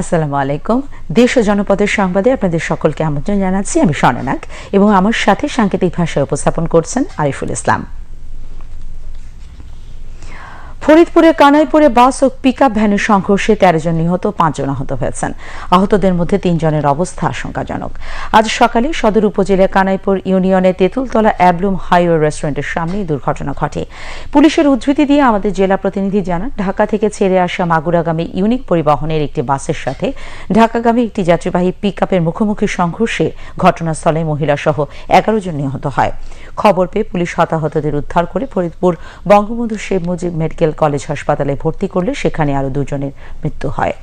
আসসালামু আলাইকুম। দেশ ও জনপদের সংবাদে আপনাদের সকলকে আমন্ত্রণ জানাচ্ছি। আমি স্বর্ণনাগ এবং আমার সাথে সাংকেতিক ভাষায় উপস্থাপন করছেন আরিফুল ইসলাম। ফরিদপুরের কানাইপুরে বাস ও পিকআপ ভ্যানের সংঘর্ষে তেরো জন নিহত পাঁচজন আহত হয়েছেন। আহতদের মধ্যে তিনজনের অবস্থা আশঙ্কাজনক। আজ সকালে সদর উপজেলার কানাইপুর ইউনিয়নের তেঁতুলতলা অ্যাবলুম হাইওয়ে রেস্টুরেন্টের সামনে দুর্ঘটনা ঘটে। পুলিশের উদ্ধৃতি দিয়ে আমাদের জেলা প্রতিনিধি জানান, ঢাকা থেকে ছেড়ে আসা মাগুরাগামী ইউনিক পরিবহনের একটি বাসের সাথে ঢাকাগামী একটি যাত্রীবাহী পিকআপের মুখোমুখি সংঘর্ষে ঘটনাস্থলে মহিলা সহ এগারো জন নিহত হয়। খবর পেয়ে পুলিশ হতাহতদের উদ্ধার করে ফরিদপুর বঙ্গবন্ধু শেখ মুজিব মেডিকেল কলেজ হাসপাতালে ভর্তি করলে সেখানে আরও দুজনের মৃত্যু হয়।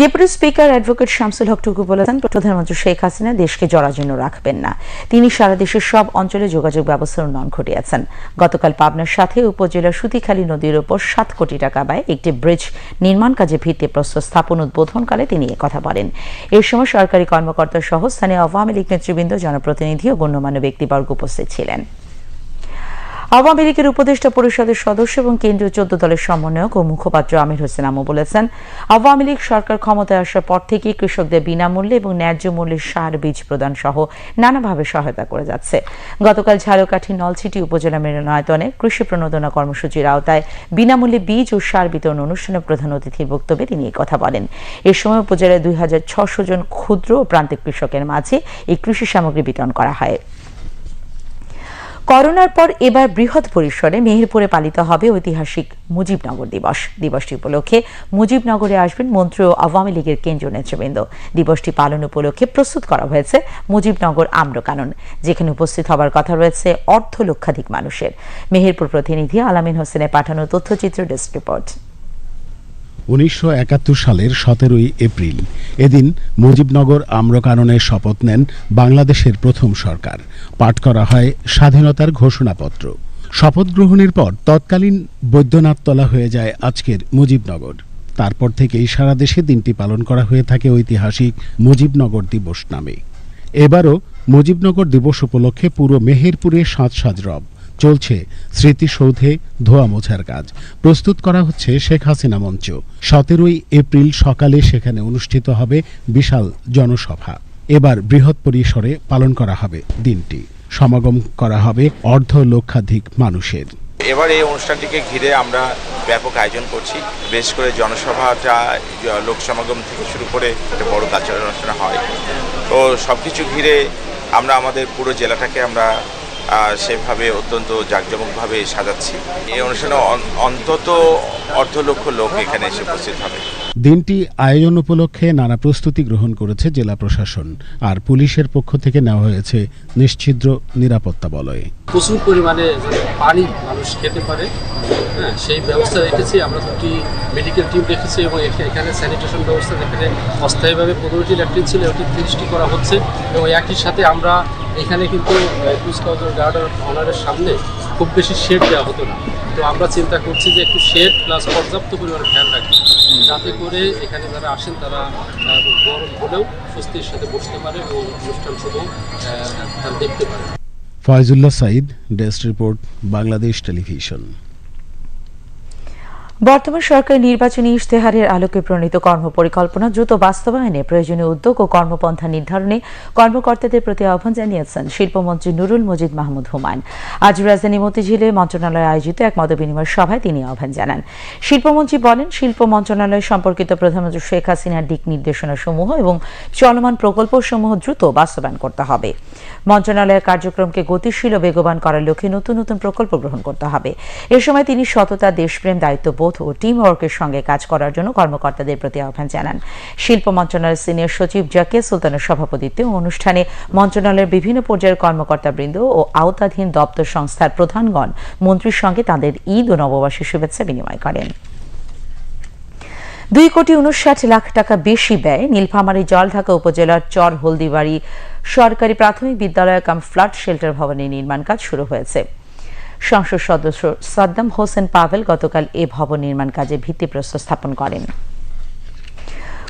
Deputy speaker advocate Shamsul Haque Tuku বলেছেন, প্রধানমন্ত্রী শেখ হাসিনা দেশকে জরাজীর্ণ রাখবেন না। তিনি সারা দেশের সব অঞ্চলে যোগাযোগ ব্যবস্থার উন্নয়ন ঘটিয়েছেন। গতকাল পাবনার সাথে উপজেলার সুতিখালী নদীর ওপর সাত কোটি টাকা ব্যয় একটি ব্রিজ নির্মাণ কাজে ভিত্তিপ্রস্তর স্থাপন উদ্বোধনকালে তিনি কথা বলেন। এ সময় সরকারি কর্মকর্তা সহ স্থানীয় আওয়ামী লীগ নেতৃবৃন্দ, জনপ্রতিনিধি ও গণ্যমান্য ব্যক্তিবর্গ উপস্থিত ছিলেন। আওয়ামী লীগের উপদেষ্টা পরিষদের সদস্য এবং কেন্দ্রীয় চোদ্দ দলের সমন্বয়ক ও মুখপাত্র আমির হোসেন আমু বলেছেন, আওয়ামী লীগ সরকার ক্ষমতায় আসার পর থেকেই কৃষকদের বিনামূল্যে এবং ন্যায্য মূল্যে সার, বীজ প্রদান সহ নানাভাবে সহায়তা করে যাচ্ছে। গতকাল ঝালকাঠি নলছিটি উপজেলা মিলনায়তনে কৃষি প্রণোদনা কর্মসূচির আওতায় বিনামূল্যে বীজ ও সার বিতরণ অনুষ্ঠানে প্রধান অতিথির বক্তব্যে তিনি কথা বলেন। এ সময় উপজেলায় দুই জন ক্ষুদ্র ও প্রান্তিক কৃষকের মাঝে এই কৃষি সামগ্রী বিতরণ করা হয়। করোনার পর এবার বৃহৎ পরিসরে মেহেরপুরে পালিত হবে ঐতিহাসিক মুজিবনগর দিবস। দিবসটি উপলক্ষে মুজিবনগরে আসবেন মন্ত্রী ও আওয়ামী লীগের কেন্দ্রীয় নেতৃবৃন্দ। দিবসটি পালন উপলক্ষে প্রস্তুত করা হয়েছে মুজিবনগর আম্রকানন, যেখানে উপস্থিত হবার কথা রয়েছে অর্ধ লক্ষাধিক মানুষের। মেহেরপুর প্রতিনিধি আলামিন হোসেনের পাঠানো তথ্যচিত্র ডেস্ক রিপোর্ট। উনিশশো একাত্তর সালের সতেরোই এপ্রিল। এদিন মুজিবনগর আম্রকাননের শপথ নেন বাংলাদেশের প্রথম সরকার। পাঠ করা হয় স্বাধীনতার ঘোষণাপত্র। শপথ গ্রহণের পর তৎকালীন বৈদ্যনাথতলা হয়ে যায় আজকের মুজিবনগর। তারপর থেকেই সারা দেশে দিনটি পালন করা হয়ে থাকে ঐতিহাসিক মুজিবনগর দিবস নামে। এবারও মুজিবনগর দিবস উপলক্ষে পুরো মেহেরপুরে সাজ সাজ রব। চলছে স্মৃতিসৌধে ধোয়া মোছার কাজ। প্রস্তুত করা হচ্ছে শেখ হাসিনা মঞ্চ। সতেরোই এপ্রিল সকালে সেখানে অনুষ্ঠিত হবে বিশাল জনসভা। এবার বৃহৎ পরিসরে পালন করা হবে দিনটি। সমাগম করা হবে অর্ধ লক্ষাধিক মানুষের। এবার এই অনুষ্ঠানটিকে ঘিরে আমরা ব্যাপক আয়োজন করছি। বেশ করে জনসভাটা লোক সমাগম থেকে শুরু করে একটা বড় কালচারাল অনুষ্ঠান হয়। তো সব কিছু ঘিরে আমরা আমাদের পুরো জেলাটাকে আমরা সেভাবে অত্যন্ত জাঁকজমকভাবে সাজাচ্ছি। এই অনুষ্ঠানে অন্তত অর্ধ লক্ষ লোক এখানে এসে উপস্থিত হবে। দিনটি আয়োজন উপলক্ষে নানা প্রস্তুতি গ্রহণ করেছে জেলা প্রশাসন আর পুলিশের পক্ষ থেকে নেওয়া হয়েছে নিশ্ছিদ্র নিরাপত্তা বলয়ে। প্রচুর পরিমাণে পানি মানুষ খেতে পারে হ্যাঁ সেই ব্যবস্থা রেখেছি আমরা দুটি মেডিকেল টিম রেখেছি এবং এখা- এখানে স্যানিটেশন ব্যবস্থা যেখানে অস্থায়ীভাবে পনেরোটি ল্যাট্রিন ছিল ওটি তিরিশটি করা হচ্ছে এবং একই সাথে আমরা এখানে কিন্তু কুচকাউজার গার্ড অনারের সামনে খুব বেশি শেড দেওয়া হতো না। তো আমরা চিন্তা করছি যে একটু শেড প্লাস পর্যাপ্ত পরিমাণে ফ্যান রাখি, যাতে করে এখানে যারা আসেন তারা গরম হলেও স্বস্তির সাথে বসতে পারে এবং অনুষ্ঠান শুধু দেখতে পারে। Foyzullah Saeed desk report, Bangladesh television. বর্তমান সরকারের নির্বাচনী ইশতেহারের আলোকে প্রণীত কর্মপরিকল্পনা দ্রুত বাস্তবায়নে প্রয়োজনীয় উদ্যোগ ও কর্মপন্থা নির্ধারণে কর্মকর্তাদের প্রতি আহ্বান জানিয়েছেন শিল্পমন্ত্রী নুরুল মজিদ মাহমুদ হুমায়ুন। আজ রাজধানী মতিঝিলে মন্ত্রণালয়ে আয়োজিত এক মতবিনিময় সভায় তিনি আহ্বান জানান। শিল্পমন্ত্রী বলেন, শিল্প মন্ত্রণালয় সম্পর্কিত প্রধানমন্ত্রী শেখ হাসিনার দিক নির্দেশনা সমূহ এবং চলমান প্রকল্প সমূহ দ্রুত বাস্তবায়ন করতে হবে। মন্ত্রণালয়ের কার্যক্রমকে গতিশীল ও বেগবান করার লক্ষ্যে নতুন নতুন প্রকল্প গ্রহণ করতে হবে। এ সময় তিনি সততা, দেশপ্রেম, দায়িত্ববোধ ও টিম ওয়ার্কের সঙ্গে কাজ করার জন্য কর্মকর্তাদের প্রতি আহ্বান জানান। শিল্প মন্ত্রণালয়ের সিনিয়র সচিব জাকিয়া সুলতানের সভাপতিত্বে অনুষ্ঠানে মন্ত্রণালয়ের বিভিন্ন পর্যায়ের কর্মকর্তাবৃন্দ ও আওতাধীন দপ্তর সংস্থার প্রধানগণ মন্ত্রীর সঙ্গে তাদের ঈদ ও নববর্ষের শুভেচ্ছা বিনিময় করেন। দুই কোটি উনষাট লাখ টাকা বেশি ব্যয় নীলফামারী জলঢাকা উপজেলার চর হলদিবাড়ি সরকারি প্রাথমিক বিদ্যালয় কাম ফ্লাড শেল্টার ভবনের নির্মাণ কাজ শুরু হয়েছে। সংসদ সদস্য সাদ্দাম হোসেন পাভেল গতকাল এ ভবন নির্মাণ কাজে ভিত্তিপ্রস্তর স্থাপন করেন।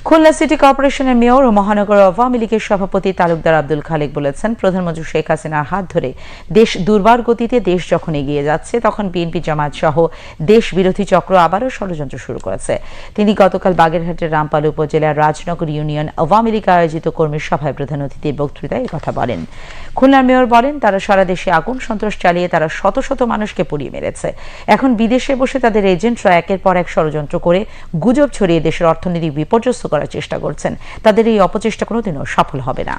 খুলনা সিটি কর্পোরেশনের মেয়র ও মহানগর আওয়ামী লীগের সভাপতি তালুকদার আব্দুল খালেক বলেছেন, প্রধানমন্ত্রী শেখ হাসিনার হাত ধরে দেশ দুর্বার গতিতে দেশ যখন এগিয়ে যাচ্ছে, তখন বিএনপি জামায়াত সহ দেশ বিরোধী চক্র আবারও ষড়যন্ত্র শুরু করেছে। তিনি গতকাল বাগেরহাটের রামপাল উপজেলার রাজনগর ইউনিয়ন আওয়ামী লীগ আয়োজিত কর্মী সভায় প্রধান অতিথির বক্তৃতায় কথা বলেন। খুলনার মেয়র বলেন, তারা সারা দেশে আগুন, সন্ত্রাস চালিয়ে তারা শত শত মানুষকে পুড়িয়ে মেরেছে। এখন বিদেশে বসে তাদের এজেন্টরা একের পর এক ষড়যন্ত্র করে গুজব ছড়িয়ে দেশের অর্থনীতি বিপর্যস্ত করার চেষ্টা করছেন। তাদের এই অপচেষ্টা কোনোদিনও সফল হবে না।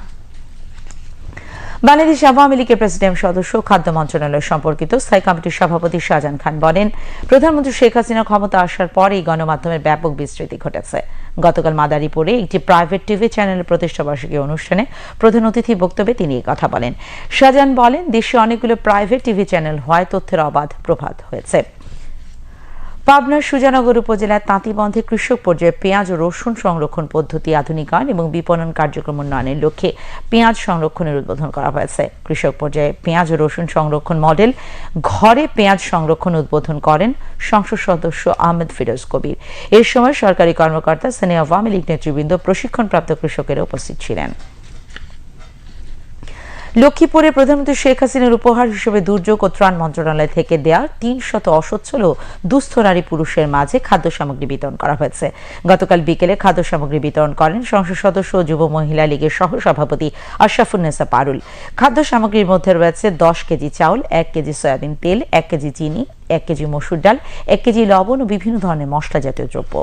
বাংলাদেশ আওয়ামী লীগের প্রেসিডেন্ট সদস্য খাদ্য মন্ত্রণালয় সম্পর্কিত স্থায়ী কমিটির সভাপতি শাহজাহান খান বলেন, প্রধানমন্ত্রী শেখ হাসিনা ক্ষমতা আসার পরেই গণমাধ্যমের ব্যাপক বিস্তৃতি ঘটেছে। গতকাল মাদারীপুরে একটি প্রাইভেট টিভি চ্যানেলের প্রতিষ্ঠাবার্ষিকী অনুষ্ঠানে প্রধান অতিথি বক্তব্যে তিনি কথা বলেন। শাহজাহান বলেন, দেশে অনেকগুলো প্রাইভেট টিভি চ্যানেল হয় তথ্যের অবাধ প্রভাত হয়েছে। পাবনার সুজানগর উপজেলার তাঁতিবন্ধে কৃষক পর্যায়ে পেঁয়াজ ও রসুন সংরক্ষণ পদ্ধতি আধুনিকায়ন এবং বিপণন কার্যক্রম উন্নয়নের লক্ষ্যে পেঁয়াজ সংরক্ষণের উদ্বোধন করা হয়েছে। কৃষক পর্যায়ে পেঁয়াজ ও রসুন সংরক্ষণ মডেল ঘরে পেঁয়াজ সংরক্ষণ উদ্বোধন করেন সংসদ সদস্য আহমেদ ফিরোজ কবির। এর সময় সরকারি কর্মকর্তা স্থানীয় আওয়ামী লীগ নেতৃবৃন্দ প্রশিক্ষণপ্রাপ্ত কৃষকেরা উপস্থিত ছিলেন। লক্ষ্মীপুরে প্রধানমন্ত্রী শেখ হাসিনার উপহার হিসেবে দুর্যোগ ও ত্রাণ মন্ত্রণালয় থেকে দেয়া তিন শত অসচ্ছল দুস্থ নারী পুরুষের মাঝে খাদ্য সামগ্রী বিতরণ করা হয়েছে। গতকাল বিকেলে খাদ্য সামগ্রী বিতরণ করেন সংসদ সদস্য যুব মহিলা লীগের সহ সভাপতি আশরাফুন্নেসা পারুল। খাদ্য সামগ্রীর মধ্যে রয়েছে দশ কেজি চাউল, এক কেজি সয়াবিন তেল, এক কেজি চিনি, এক কেজি মসুর ডাল, এক কেজি লবণ ও বিভিন্ন ধরনের মশলা জাতীয় দ্রব্য।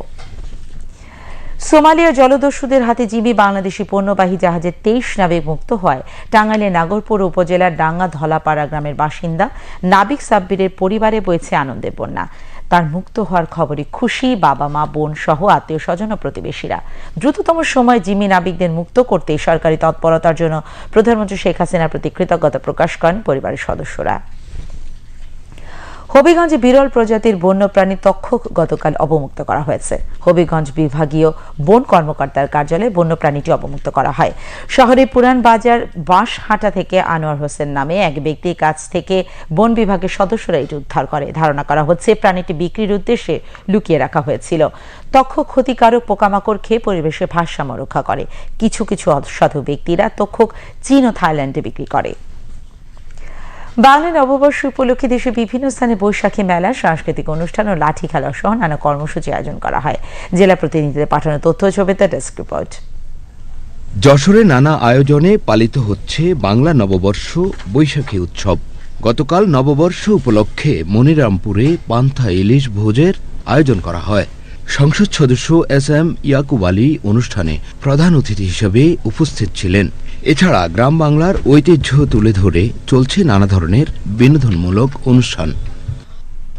সোমালিয়া জলদস্যুদের হাতে জিম্মি বাংলাদেশি পণ্যবাহী জাহাজের তেইশ নাবিক মুক্ত হয়। টাঙ্গাইলের নাগরপুর উপজেলার ডাঙ্গা ধলাপাড়া গ্রামের বাসিন্দা নাবিক সাব্বিরের পরিবারে বয়েছে আনন্দের বন্যা। তার মুক্ত হওয়ার খবরে খুশি বাবা, মা, বোন সহ আত্মীয় স্বজন ও প্রতিবেশীরা। দ্রুততম সময় জিমি নাবিকদের মুক্ত করতে সরকারি তৎপরতার জন্য প্রধানমন্ত্রী শেখ হাসিনার প্রতি কৃতজ্ঞতা প্রকাশ করেন পরিবারের সদস্যরা। হবিগঞ্জে বিরল প্রজাতির বন্যপ্রাণী তক্ষক গতকাল অবমুক্ত করা হয়েছে। হবিগঞ্জ বিভাগীয় বন কর্মকর্তার কার্যালয়ে বন্যপ্রাণীটি অবমুক্ত করা হয়। শহরের পুরান বাজার বাঁশহাটা থেকে আনোয়ার হোসেন নামে এক ব্যক্তির কাছ থেকে বন বিভাগের সদস্যরা এটি উদ্ধার করে। ধারণা করা হচ্ছে, প্রাণীটি বিক্রির উদ্দেশ্যে লুকিয়ে রাখা হয়েছিল। তক্ষক ক্ষতিকারক পোকামাকড় খেয়ে পরিবেশে ভারসাম্য রক্ষা করে। কিছু কিছু অসাধু ব্যক্তিরা তক্ষক চীন ও থাইল্যান্ডে বিক্রি করে। বাংলা নববর্ষ উপলক্ষে দেশের বিভিন্ন স্থানে বৈশাখী মেলা, সাংস্কৃতিক অনুষ্ঠান ও লাঠি খেলা সহ নানা কর্মসূচি আয়োজন করা হয়। জেলা প্রতিনিধিদের পাঠানো তথ্য ছবিতে ডেস্ক রিপোর্ট। যশোরে নানা আয়োজনে পালিত হচ্ছে বাংলা নববর্ষ বৈশাখী উৎসব। গতকাল নববর্ষ উপলক্ষে মনিরামপুরে পান্থা ইলিশ ভোজের আয়োজন করা হয়। সংসদ সদস্য এস এম ইয়াকুব আলী অনুষ্ঠানে প্রধান অতিথি হিসেবে উপস্থিত ছিলেন। এছাড়া গ্রাম বাংলার ঐতিহ্য তুলে ধরে চলছে নানা ধরনের বিনোদনমূলক অনুষ্ঠান।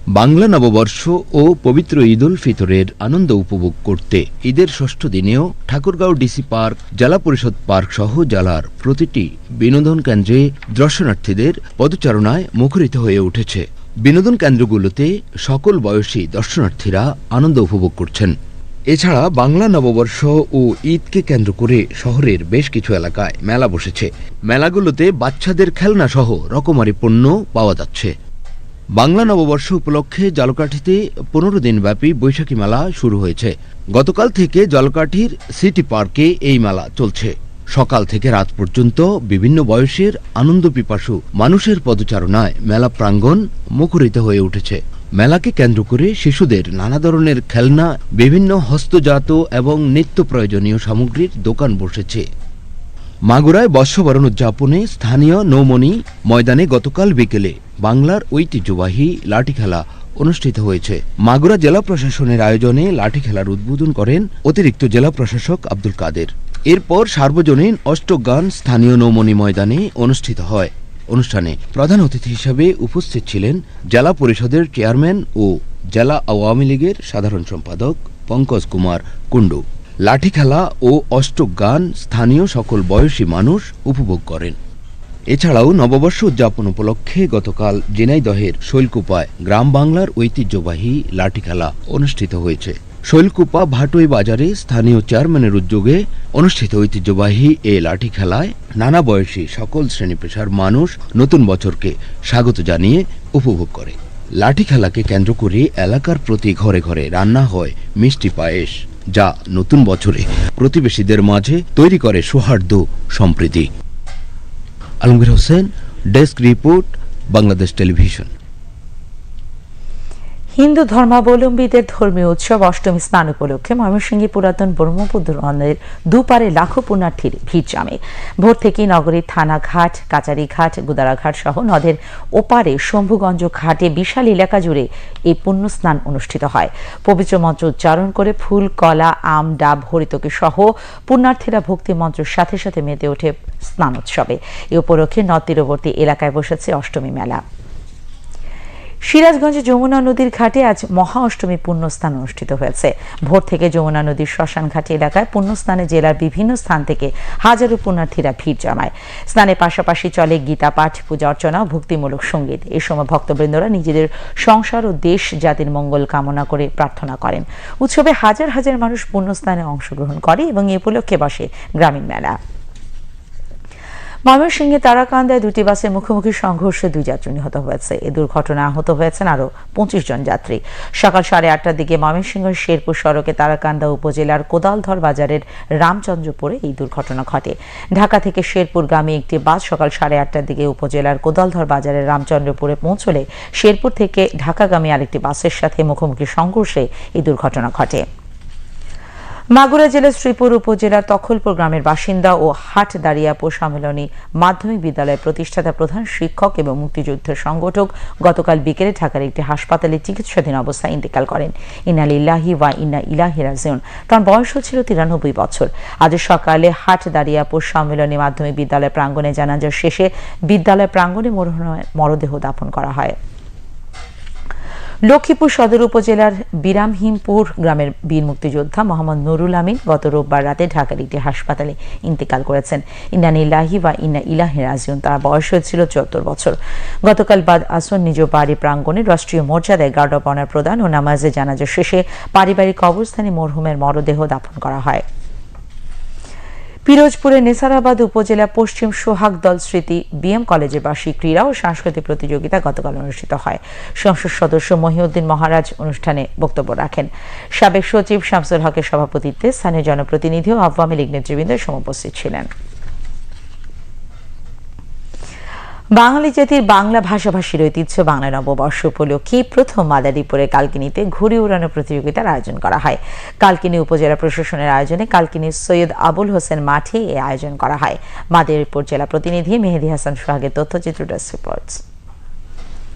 বাংলা নববর্ষ ও পবিত্র ঈদ উল ফিতরের আনন্দ উপভোগ করতে ঈদের ষষ্ঠ দিনেও ঠাকুরগাঁও ডিসি পার্ক, জেলা পরিষদ পার্ক সহ জেলার প্রতিটি বিনোদন কেন্দ্রে দর্শনার্থীদের পদচারণায় মুখরিত হয়ে উঠেছে। বিনোদন কেন্দ্রগুলোতে সকল বয়সী দর্শনার্থীরা আনন্দ উপভোগ করছেন। এছাড়া বাংলা নববর্ষ ও ঈদকে কেন্দ্র করে শহরের বেশ কিছু এলাকায় মেলা বসেছে। মেলাগুলোতে বাচ্চাদের খেলনা সহ রকমারি পণ্য পাওয়া যাচ্ছে। বাংলা নববর্ষ উপলক্ষে জলকাঠিতে পনেরো দিনব্যাপী বৈশাখী মেলা শুরু হয়েছে। গতকাল থেকে জলকাঠির সিটি পার্কে এই মেলা চলছে। সকাল থেকে রাত পর্যন্ত বিভিন্ন বয়সের আনন্দ পিপাসু মানুষের পদচারণায় মেলা প্রাঙ্গণ মুখরিত হয়ে উঠেছে। মেলাকে কেন্দ্র করে শিশুদের নানা ধরনের খেলনা, বিভিন্ন হস্তজাত এবং নিত্য প্রয়োজনীয় সামগ্রীর দোকান বসেছে। মাগুরায় বর্ষবরণ উদযাপনে স্থানীয় নৌমণি ময়দানে গতকাল বিকেলে বাংলার ঐতিহ্যবাহী লাঠি খেলা অনুষ্ঠিত হয়েছে। মাগুরা জেলা প্রশাসনের আয়োজনে লাঠি খেলার উদ্বোধন করেন অতিরিক্ত জেলা প্রশাসক আব্দুল কাদের। এরপর সার্বজনীন অষ্টগান স্থানীয় নৌমণি ময়দানে অনুষ্ঠিত হয়। অনুষ্ঠানে প্রধান অতিথি হিসেবে উপস্থিত ছিলেন জেলা পরিষদের চেয়ারম্যান ও জেলা আওয়ামী লীগের সাধারণ সম্পাদক পঙ্কজ কুমার কুণ্ডু। লাঠি খেলা ও অষ্টগান স্থানীয় সকল বয়সী মানুষ উপভোগ করেন। এছাড়াও নববর্ষ উদযাপন উপলক্ষে গতকাল জেনাইদহের শৈলকুপায় গ্রাম বাংলার ঐতিহ্যবাহী লাঠি খেলা অনুষ্ঠিত হয়েছে। শৈলকুপা ভাটুই বাজারে স্থানীয় চেয়ারম্যানের উদ্যোগে অনুষ্ঠিত ঐতিহ্যবাহী এই লাঠি খেলায় নানা বয়সী সকল শ্রেণি পেশার মানুষ নতুন বছরকে স্বাগত জানিয়ে উপভোগ করে। লাঠি খেলাকে কেন্দ্র করে এলাকার প্রতি ঘরে ঘরে রান্না হয় মিষ্টি পায়েস, যা নতুন বছরে প্রতিবেশীদের মাঝে তৈরি করে সৌহার্দ্য সম্প্রীতি। Alamgir Hossain, desk report, Bangladesh television. Hindu ধর্মাবলম্বীদের ধর্মীয় উৎসব অষ্টমী স্নান উপলক্ষে ময়মনসিংহে পুরাতন ব্রহ্মপুত্র দুপারে লাখো পুণ্যার্থীর ভিড় জমে। ভোর থেকেই নগরীর থানা ঘাট, কাচারি ঘাট গুদারাঘাট সহ নদের ওপারে শম্ভুগঞ্জ ঘাটে বিশাল এলাকা জুড়ে এই পুণ্য স্নান অনুষ্ঠিত হয়। পবিত্র মন্ত্র উচ্চারণ করে ফুল, কলা, আম, ডাব, হরিতকি সহ পুণ্যার্থীরা ভক্তি মন্ত্রের সাথে সাথে মেতে ওঠে স্নান উৎসবে। এ উপলক্ষে নদ তীরবর্তী এলাকায় বসেছে অষ্টমী মেলা। সিরাজগঞ্জে যমুনা নদীর ঘাটে আজ মহা অষ্টমী পুণ্যস্নান অনুষ্ঠিত হয়েছে। ভোর থেকে যমুনা নদীর শ্মশান ঘাটি এলাকায় পুণ্যস্নানে জেলার বিভিন্ন স্থান থেকে হাজারো পুণ্যার্থীরা ভিড় জমায়। স্নানের পাশাপাশি চলে গীতা পাঠ, পূজা অর্চনা ভক্তিমূলক সংগীত। এই সময় ভক্তবৃন্দরা নিজেদের সংসার ও দেশ জাতির মঙ্গল কামনা করে প্রার্থনা করেন। উৎসবে হাজার হাজার মানুষ পুণ্যস্নানে অংশগ্রহণ করে এবং এ উপলক্ষে বসে গ্রামীণ মেলা। ময়মনসিংহে তারাকান্দায় দুটি বাসের মুখোমুখি সংঘর্ষে দুই যাত্রী নিহত হয়েছে। এই দুর্ঘটনায় আহত হয়েছেন আরও পঁচিশ জন যাত্রী। সকাল সাড়ে আটটার দিকে ময়মনসিংহের শেরপুর সড়কে তারাকান্দা উপজেলার কোদালধর বাজারের রামচন্দ্রপুরে এই দুর্ঘটনা ঘটে। ঢাকা থেকে শেরপুরগামী একটি বাস সকাল সাড়ে আটটার দিকে উপজেলার কোদালধর বাজারের রামচন্দ্রপুরে পৌঁছলে শেরপুর থেকে ঢাকাগামী আরেকটি বাসের সাথে মুখোমুখি সংঘর্ষে এই দুর্ঘটনা ঘটে। মাগুরা জেলার শ্রীপুর উপজেলার তখলপুর গ্রামের বাসিন্দা ও হাট দাঁড়িয়াপুর সম্মেলনী মাধ্যমিক বিদ্যালয়ের প্রতিষ্ঠাতা প্রধান শিক্ষক এবং মুক্তিযুদ্ধের সংগঠক গতকাল বিকেলে ঢাকার একটি হাসপাতালে চিকিৎসাধীন অবস্থায় ইন্তেকাল করেন। ইনাল ইল্লাহি ওয়া ইন্না ইলাহি রাজিউন। তার বয়স ছিল তিরানব্বই বছর। আজ সকালে হাট দাঁড়িয়াপুর সম্মেলনী মাধ্যমিক বিদ্যালয় প্রাঙ্গণে জানাজার শেষে বিদ্যালয় প্রাঙ্গণে মরহ- মরদেহ দাফন করা হয়। লক্ষ্মীপুর সদর উপজেলার বিরামহিমপুর গ্রামের বীর মুক্তিযোদ্ধা মোহাম্মদ নুরুল আমিন গত রোববার রাতে ঢাকার একটি হাসপাতালে ইন্তেকাল করেছেন। ইন্নান ইলাহি বা ইন্না ইলাহি রাজিউন। তার বয়স হয়েছিল চুয়াত্তর বছর। গতকাল বাদ আসন নিজ বাড়ি প্রাঙ্গণে রাষ্ট্রীয় মর্যাদায় গার্ড অব অনার প্রদান ও নামাজে জানাজা শেষে পারিবারিক কবরস্থানে মরহুমের মরদেহ দাফন করা হয়। পিরোজপুরের নেসারাবাদ উপজেলা পশ্চিম সোহাগ দল স্মৃতি বিএম কলেজে বার্ষিক ক্রীড়া ও সাংস্কৃতিক প্রতিযোগিতা গতকাল অনুষ্ঠিত হয়। সংসদ সদস্য মহিউদ্দিন মহারাজ অনুষ্ঠানে বক্তব্য রাখেন। সাবেক সচিব শামসুল হকের সভাপতিত্বে স্থানীয় জনপ্রতিনিধি ও আওয়ামী লীগ নেতৃবৃন্দ সমুপস্থিত ছিলেন। বাঙালি জাতির বাংলা ভাষাভাষীর ঐতিহ্য বাংলা নববর্ষ উপলক্ষে প্রথম মাদারীপুরে কালকিনিতে ঘুড়ি উড়ানো প্রতিযোগিতার আয়োজন করা হয়। কালকিনি উপজেলা প্রশাসনের আয়োজনে কালকিনি সৈয়দ আবুল হোসেন মাঠে এ আয়োজন করা হয়। মাদারীপুর জেলা প্রতিনিধি মেহেদি হাসান সোহাগের তথ্যচিত্র ডেস্ক রিপোর্টস।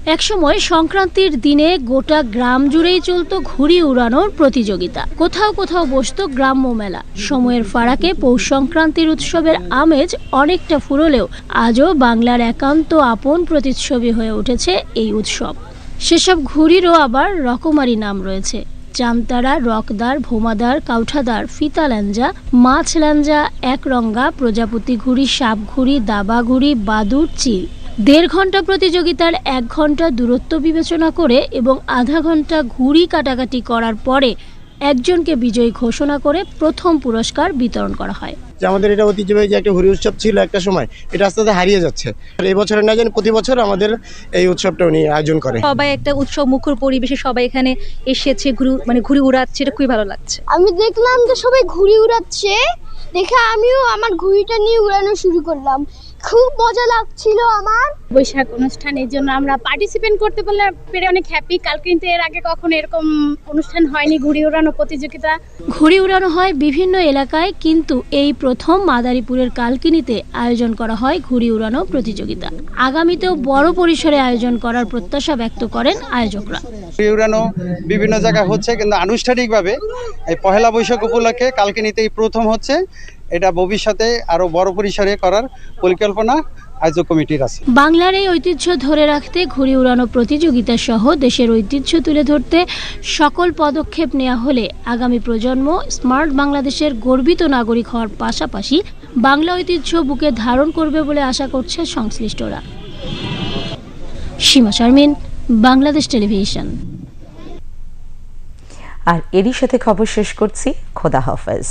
একসময় সংক্রান্তির দিনে গোটা গ্রাম জুড়েই চলত ঘুড়ি উড়ানোর প্রতিযোগিতা। কোথাও কোথাও বসতো গ্রাম্য মেলা। সময়ের ফারাকে পৌষ সংক্রান্তির উৎসবের আমেজ অনেকটা ফুরলেও আজও বাংলার একান্ত আপন প্রতিচ্ছবি হয়ে উঠেছে এই উৎসব। সেসব ঘুড়িরও আবার রকমারি নাম রয়েছে। চামতারা রকদার, ভোমাদার, কাউঠাদার, ফিতা ল্যাঞ্জা, মাছ ল্যাঞ্জা, একরঙ্গা, প্রজাপতি ঘুড়ি, সাপ ঘুড়ি, দাবা ঘুড়ি বাদুর চিল। দেড় ঘণ্টা প্রতিযোগিতার এক ঘণ্টা দূরত্ব বিবেচনা করে এবং আধা ঘণ্টা ঘুড়ি কাটাকাটি করার পরে একজনকে বিজয়ী ঘোষণা করে প্রথম পুরস্কার বিতরণ করা হয়। যে আমাদের এটা ঐতিহ্যবাহী যে একটা হরি উৎসব ছিল একটা সময় এটা আস্তে আস্তে হারিয়ে যাচ্ছে। আর এই বছরের না জানি প্রতি বছর আমাদের এই উৎসবটা উনি আয়োজন করে। সবাই একটা উৎসব মুখর পরিবেশে সবাই এখানে এসেছে ঘুরে মানে ঘুরে উড়াচ্ছে এটা খুবই ভালো লাগছে। আমি দেখলাম যে সবাই ঘুড়ি উড়াচ্ছে দেখে আমিও আমার ঘুড়িটা নিয়ে উড়ানো শুরু করলাম। খুব মজা লাগছিল আমার। বৈশাখ অনুষ্ঠানের জন্য আমরা পার্টিসিপেট করতে পারলে পেরে অনেক হ্যাপি কাল কিন্তু এর আগে কখনো এরকম অনুষ্ঠান হয়নি ঘুড়ি ওড়ানো প্রতিযোগিতা। ঘুড়ি উড়ানো হয় বিভিন্ন এলাকায় কিন্তু এই প্রথম মাদারীপুরের কালকিনিতে আয়োজন করা হয় ঘুড়ি উড়ানো প্রতিযোগিতা। আগামীতেও বড় পরিসরে আয়োজন করার প্রত্যাশা ব্যক্ত করেন আয়োজকরা। ঘুড়ি উড়ানো বিভিন্ন জায়গায় হচ্ছে কিন্তু আনুষ্ঠানিকভাবে এই পহেলা বৈশাখ উপলক্ষে কালকিনিতেই প্রথম হচ্ছে। এটা ভবিষ্যতে আরও বড় পরিসরে করার পরিকল্পনা আয়োজক কমিটির আছে। বাংলার এই ঐতিহ্য ধরে রাখতে ঘুড়ি উড়ানো প্রতিযোগিতা সহ দেশের ঐতিহ্য তুলে ধরতে সকল পদক্ষেপ নেওয়া হলে আগামী প্রজন্ম স্মার্ট বাংলাদেশের গর্বিত নাগরিক হওয়ার পাশাপাশি বাংলা ঐতিহ্য বুকে ধারণ করবে বলে আশা করছে সংশ্লিষ্টরা। সীমা শারমিন বাংলাদেশ টেলিভিশন। আর এরই সাথে খবর শেষ করছি। খোদা হাফেজ।